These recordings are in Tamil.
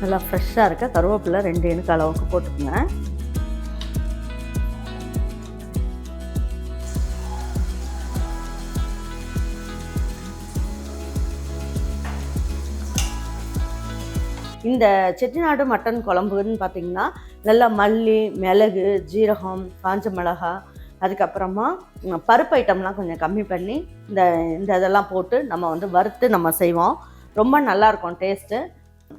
நல்லா ஃப்ரெஷ்ஷாக இருக்க. கருவேப்பிலை ரெண்டு இனுக்கு அளவுக்கு போட்டுக்கோங்க. இந்த செட்டிநாடு மட்டன் குழம்புன்னு பார்த்தீங்கன்னா நல்லா மல்லி மிளகு ஜீரகம் காஞ்ச மிளகா அதுக்கப்புறமா பருப்பு ஐட்டம்லாம் கொஞ்சம் கம்மி பண்ணி இந்த இந்த இதெல்லாம் போட்டு நம்ம வந்து வறுத்து நம்ம செய்வோம். ரொம்ப நல்லாயிருக்கும் டேஸ்ட்டு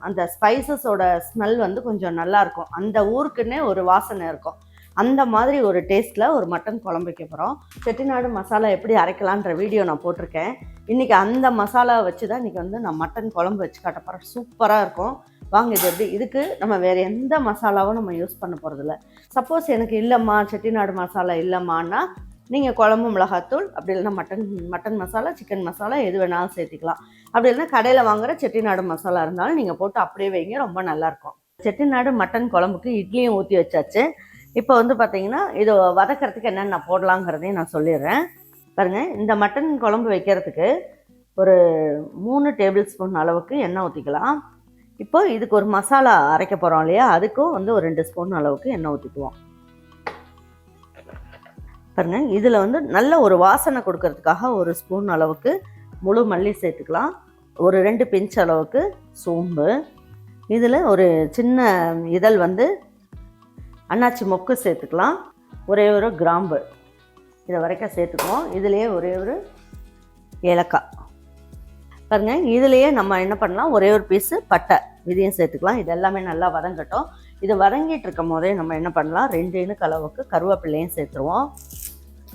அந்த ஸ்பைசஸோட ஸ்மெல் வந்து கொஞ்சம் நல்லாயிருக்கும். அந்த ஊருக்குன்னே ஒரு வாசனை இருக்கும். அந்த மாதிரி ஒரு டேஸ்ட்டில் ஒரு மட்டன் குழம்பு வைக்க போகிறோம் செட்டிநாடு மசாலா எப்படி அரைக்கலான்ற வீடியோ நான் போட்டிருக்கேன். இன்றைக்கி அந்த மசாலா வச்சு தான் இன்றைக்கி வந்து நான் மட்டன் குழம்பு வச்சு காட்ட போகிறேன் சூப்பராக இருக்கும். வாங்க இது எப்படி? இதுக்கு நம்ம வேறு எந்த மசாலாவும் நம்ம யூஸ் பண்ண போகிறதில்ல சப்போஸ் எனக்கு இல்லைம்மா செட்டிநாடு மசாலா இல்லைம்மான்னா நீங்கள் குழம்பு மிளகாத்தூள் அப்படி இல்லைன்னா mutton mutton masala chicken masala எது வேணாலும் சேர்த்திக்கலாம். அப்படி இல்லைன்னா கடையில் வாங்குகிற செட்டிநாடு மசாலா இருந்தாலும் நீங்கள் போட்டு அப்படியே வைங்க ரொம்ப நல்லாயிருக்கும் செட்டிநாடு மட்டன் குழம்புக்கு இட்லியும் ஊற்றி வச்சாச்சு. இப்போ வந்து பார்த்தீங்கன்னா இது வதக்கிறதுக்கு என்னென்ன போடலாங்கிறதையும் நான் சொல்லிடுறேன். பாருங்கள் இந்த மட்டன் குழம்பு வைக்கிறதுக்கு ஒரு மூணு டேபிள் ஸ்பூன் அளவுக்கு எண்ணெய் ஊற்றிக்கலாம் இப்போ இதுக்கு ஒரு மசாலா அரைக்க போகிறோம் இல்லையா? அதுக்கும் வந்து ஒரு ரெண்டு ஸ்பூன் அளவுக்கு எண்ணெய் ஊற்றிக்குவோம் பாருங்க இதில் வந்து நல்ல ஒரு வாசனை கொடுக்கறதுக்காக ஒரு ஸ்பூன் அளவுக்கு முழு மல்லி சேர்த்துக்கலாம். ஒரு ரெண்டு பிஞ்ச் அளவுக்கு சோம்பு. இதில் ஒரு சின்ன இதழ் வந்து அன்னாச்சி மொக்கு சேர்த்துக்கலாம். ஒரே ஒரு கிராம்பு. இதை வரைக்கும் சேர்த்துக்குவோம். இதுலேயே ஒரே ஒரு ஏலக்காய். பாருங்க இதுலேயே நம்ம என்ன பண்ணலாம்? ஒரே ஒரு பீஸு பட்டை. இதையும் சேர்த்துக்கலாம். இது எல்லாமே நல்லா வதங்கட்டும். இது வதங்கிட்டு இருக்கும் போதே நம்ம என்ன பண்ணலாம்? ரெண்டு இனுக்கு அளவுக்கு கருவேப்பிலையும் சேர்த்துருவோம்.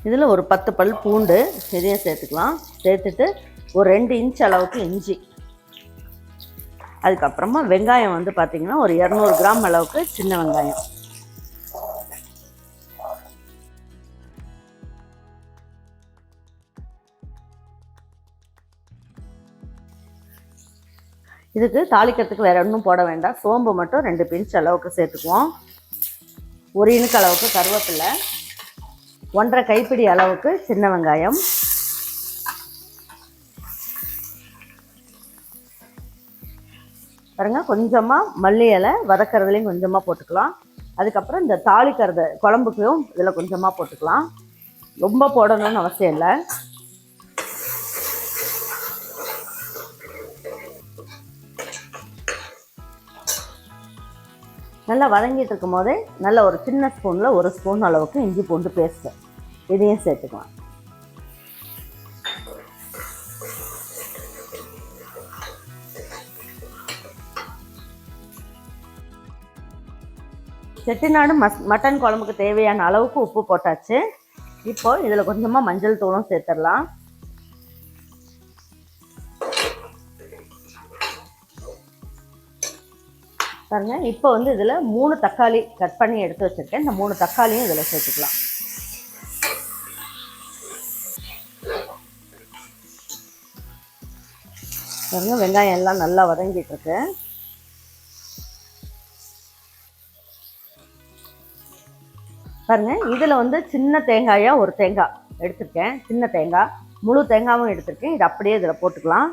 இதில் ஒரு பத்து பல் பூண்டு இதையும் சேர்த்துக்கலாம். சேர்த்துட்டு ஒரு ரெண்டு இன்ச் அளவுக்கு இஞ்சி. அதுக்கப்புறமா வெங்காயம் வந்து பார்த்திங்கன்னா ஒரு இரநூறு கிராம் அளவுக்கு சின்ன வெங்காயம். இதுக்கு தாளிக்கிறதுக்கு வேறு ஒன்றும் போட வேண்டாம். சோம்பு மட்டும் ரெண்டு பிஞ்ச் அளவுக்கு சேர்த்துக்குவோம். ஒரு இனுக்கு அளவுக்கு கருவேப்பிலை. ஒன்றரை கைப்பிடி அளவுக்கு சின்ன வெங்காயம். பாருங்க கொஞ்சமாக மல்லி இலை வதக்கறதுலையும் கொஞ்சமாக போட்டுக்கலாம். அதுக்கப்புறம் இந்த தாளிக்கிறது குழம்புக்கும் இதில் கொஞ்சமாக போட்டுக்கலாம். ரொம்ப போடணும்னு அவசியம் இல்லை. நல்லா வதங்கிட்டு இருக்கும் போதே நல்ல ஒரு சின்ன ஸ்பூனில் ஒரு ஸ்பூன் அளவுக்கு இஞ்சி பூண்டு பேஸ்ட்டு. இதையும் சேர்த்துக்கலாம். செட்டிநாடு மஸ் மட்டன் குழம்புக்கு தேவையான அளவுக்கு உப்பு போட்டாச்சு. இப்போ இதில் கொஞ்சமாக மஞ்சள் தூளும் சேர்த்துடலாம். பாருங்க. இப்போ வந்து இதில் மூணு தக்காளி கட் பண்ணி எடுத்து வச்சுருக்கேன். இந்த மூணு தக்காளியும் இதில் சேர்த்துக்கலாம். பாருங்கள் வெங்காயம் எல்லாம் நல்லா வதங்கிட்டுருக்கு பாருங்கள் பாருங்க இதில் வந்து சின்ன தேங்காயாக ஒரு தேங்காய் எடுத்திருக்கேன். சின்ன தேங்காய். முழு தேங்காயும் எடுத்திருக்கேன். இது அப்படியே இதில் போட்டுக்கலாம்.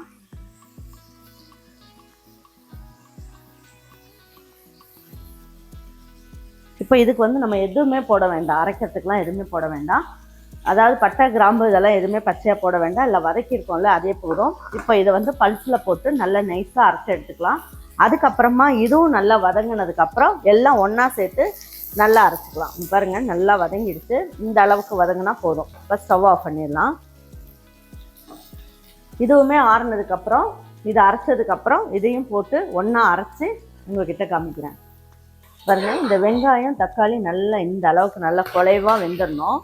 இப்போ இதுக்கு வந்து நம்ம எதுவுமே போட வேண்டாம். அரைக்கிறதுக்குலாம் எதுவுமே போட வேண்டாம். அதாவது பட்டை கிராம்பு இதெல்லாம் எதுவுமே பச்சையாக போட வேண்டாம். இல்லை வதக்கியிருக்கோம்ல அதே போதும். இப்போ இதை வந்து பல்ஸில் போட்டு நல்லா நைஸாக அரைச்சி எடுத்துக்கலாம். அதுக்கப்புறமா இதுவும் நல்லா வதங்கினதுக்கப்புறம் எல்லாம் ஒன்றா சேர்த்து நல்லா அரைச்சிக்கலாம். பாருங்கள் பாருங்க நல்லா வதங்கிடுச்சு. இந்த அளவுக்கு வதங்கினா போதும். இப்போ ஸ்டவ் ஆஃப் பண்ணிடலாம். இதுவுமே ஆறுனதுக்கப்புறம் இது அரைச்சதுக்கப்புறம் இதையும் போட்டு ஒன்றா அரைச்சி உங்கள்கிட்ட காமிக்கிறேன். பாருங்கள் இந்த வெங்காயம் தக்காளி நல்லா இந்த அளவுக்கு நல்லா குலைவாக வெந்துடணும்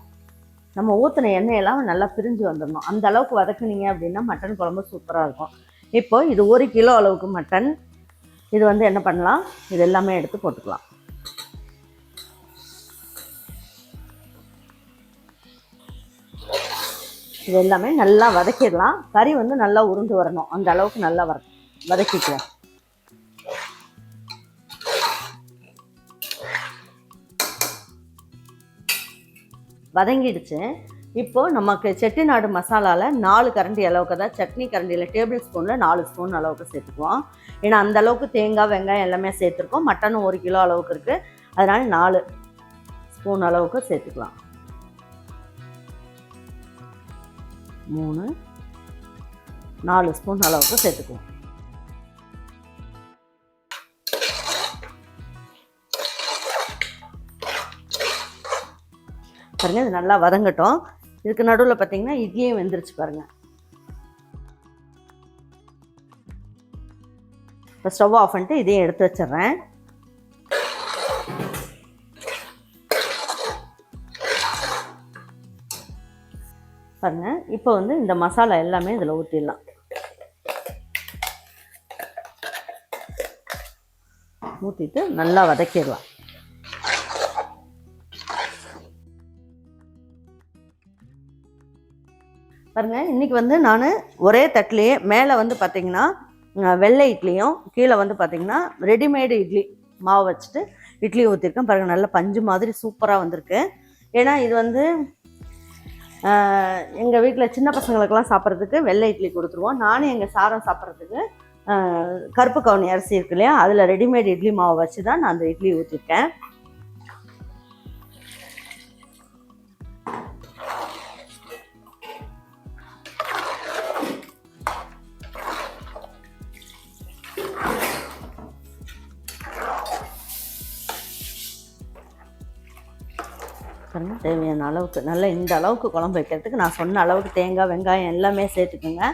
நம்ம ஊற்றின எண்ணெயெல்லாம் நல்லா பிரிஞ்சு வந்துடணும் அந்த அளவுக்கு வதக்குனீங்க அப்படின்னா மட்டன் குழம்பு சூப்பராக இருக்கும். இப்போ இது ஒரு கிலோ அளவுக்கு மட்டன். இது வந்து என்ன பண்ணலாம்? இது எல்லாமே எடுத்து போட்டுக்கலாம். இது எல்லாமே நல்லா வதக்கிடலாம். கறி வந்து நல்லா உருண்டு வரணும். அந்த அளவுக்கு நல்லா வர வதக்கிக்கலாம். வதங்கிடுச்சு. இப்போ நமக்கு செட்டிநாடு மசாலாவில் நாலு கரண்டி அளவுக்கு தான் சட்னி கரண்டியில் டேபிள் ஸ்பூனில் நாலு ஸ்பூன் அளவுக்கு சேர்த்துக்குவோம். ஏன்னா அந்த அளவுக்கு தேங்காய் வெங்காயம் எல்லாமே சேர்த்துருக்கோம். மட்டனும் ஒரு கிலோ அளவுக்கு இருக்குது அதனால் நாலு ஸ்பூன் அளவுக்கு சேர்த்துக்கலாம். மூணு நாலு ஸ்பூன் அளவுக்கு சேர்த்துக்குவோம். பாருங்கள் இது நல்லா வதங்கட்டும். இதுக்கு நடுவில் பார்த்தீங்கன்னா இட்லியும் வெந்துருச்சு பாருங்கள் இப்போ ஸ்டவ் ஆஃப் பண்ணிட்டு இதையும் எடுத்து வச்சிடுறேன். பாருங்க இப்போ வந்து இந்த மசாலா எல்லாமே இதில் ஊற்றிடலாம் ஊற்றிட்டு நல்லா வதக்கிடலாம். பாருங்கள் இன்னைக்கு வந்து நான் ஒரே தட்டிலேயே மேலே வந்து பார்த்தீங்கன்னா வெள்ளை இட்லியும் கீழே வந்து பார்த்தீங்கன்னா ரெடிமேடு இட்லி மாவு வச்சுட்டு இட்லி ஊற்றிருக்கேன் பாருங்கள் நல்ல பஞ்சு மாதிரி சூப்பராக வந்திருக்கு. ஏன்னா இது வந்து எங்கள் வீட்டில் சின்ன பசங்களுக்கெல்லாம் சாப்பிட்றதுக்கு வெள்ளை இட்லி கொடுத்துருவோம். நானும் எங்கள் சாரம் சாப்பிட்றதுக்கு கருப்பு கவுனி அரிசி இருக்கு இல்லையா? அதில் ரெடிமேட் இட்லி மாவு வச்சு தான் நான் அந்த இட்லி ஊற்றிருக்கேன் பாருங்க தேவையான அளவுக்கு நல்ல இந்த அளவுக்கு குழம்பு வைக்கிறதுக்கு நான் சொன்ன அளவுக்கு தேங்காய் வெங்காயம் எல்லாமே சேர்த்துக்குங்க.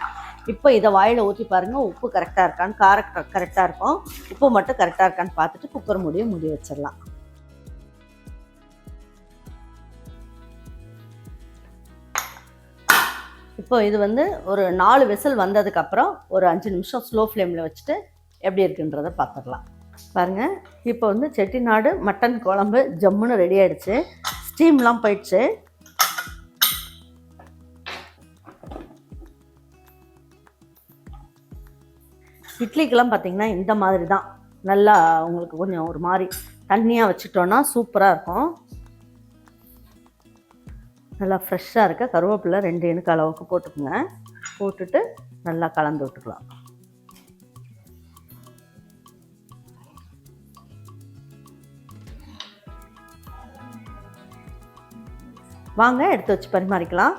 இப்போ இதை வாயில் ஊற்றி பாருங்கள் உப்பு கரெக்டாக இருக்கான்னு காரம் கரெக்டாக இருக்கும். உப்பு மட்டும் கரெக்டாக இருக்கான்னு பார்த்துட்டு குக்கர் மூடியை மூடி வச்சிடலாம். இப்போ இது வந்து ஒரு நாலு விசில் வந்ததுக்கப்புறம் ஒரு அஞ்சு நிமிஷம் ஸ்லோ ஃப்ளேமில் வச்சுட்டு எப்படி இருக்குன்றதை பார்த்துடலாம். பாருங்க இப்போ வந்து செட்டிநாடு மட்டன் குழம்பு ஜம்முன்னு ரெடி ஆகிடுச்சு ஸ்டீம்லாம் போயிடுச்சு. இட்லிக்கெல்லாம் பார்த்தீங்கன்னா இந்த மாதிரி தான் நல்லா உங்களுக்கு கொஞ்சம் ஒரு மாதிரி தண்ணியாக வச்சுட்டோன்னா சூப்பராக இருக்கும். நல்லா ஃப்ரெஷ்ஷாக இருக்க கருவேப்பிலை ரெண்டு எனக்கு அளவுக்கு போட்டுக்கோங்க. போட்டுட்டு நல்லா கலந்து விட்டுக்கலாம். வாங்க எடுத்து வச்சு பரிமாறிக்கலாம்.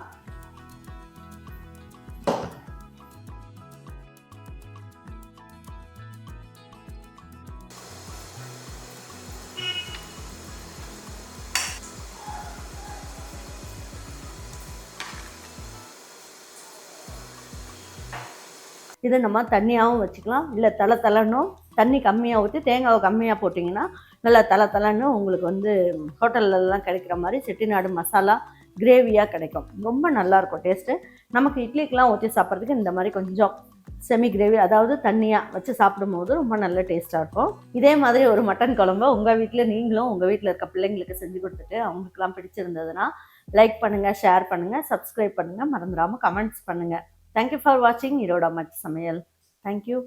இதை நம்ம தண்ணியாகவும் வச்சுக்கலாம். இல்லை தலை தலைன்னும் தண்ணி கம்மியாக ஊற்றி தேங்காவை கம்மியாக போட்டிங்கன்னா நல்லா தலை தலைன்னு உங்களுக்கு வந்து ஹோட்டல்லலாம் கிடைக்கிற மாதிரி செட்டிநாடு மசாலா கிரேவியாக கிடைக்கும். ரொம்ப நல்லாயிருக்கும் டேஸ்ட்டு நமக்கு இட்லிக்கெலாம் ஊற்றி சாப்பிட்றதுக்கு இந்த மாதிரி கொஞ்சம் செமி கிரேவி அதாவது தண்ணியாக வச்சு சாப்பிடும்போது ரொம்ப நல்ல டேஸ்ட்டாக இருக்கும். இதே மாதிரி ஒரு மட்டன் குழம்பு உங்கள் வீட்டில் நீங்களும் உங்கள் வீட்டில் இருக்க பிள்ளைங்களுக்கு செஞ்சு கொடுத்துட்டு அவங்களுக்குலாம் பிடிச்சிருந்ததுன்னா லைக் பண்ணுங்கள் ஷேர் பண்ணுங்கள் சப்ஸ்கிரைப் பண்ணுங்கள் மறந்துடாமல் கமெண்ட்ஸ் பண்ணுங்கள் தேங்க்யூ ஃபார் வாட்சிங் ஈரோட மச் சமையல். தேங்க்யூ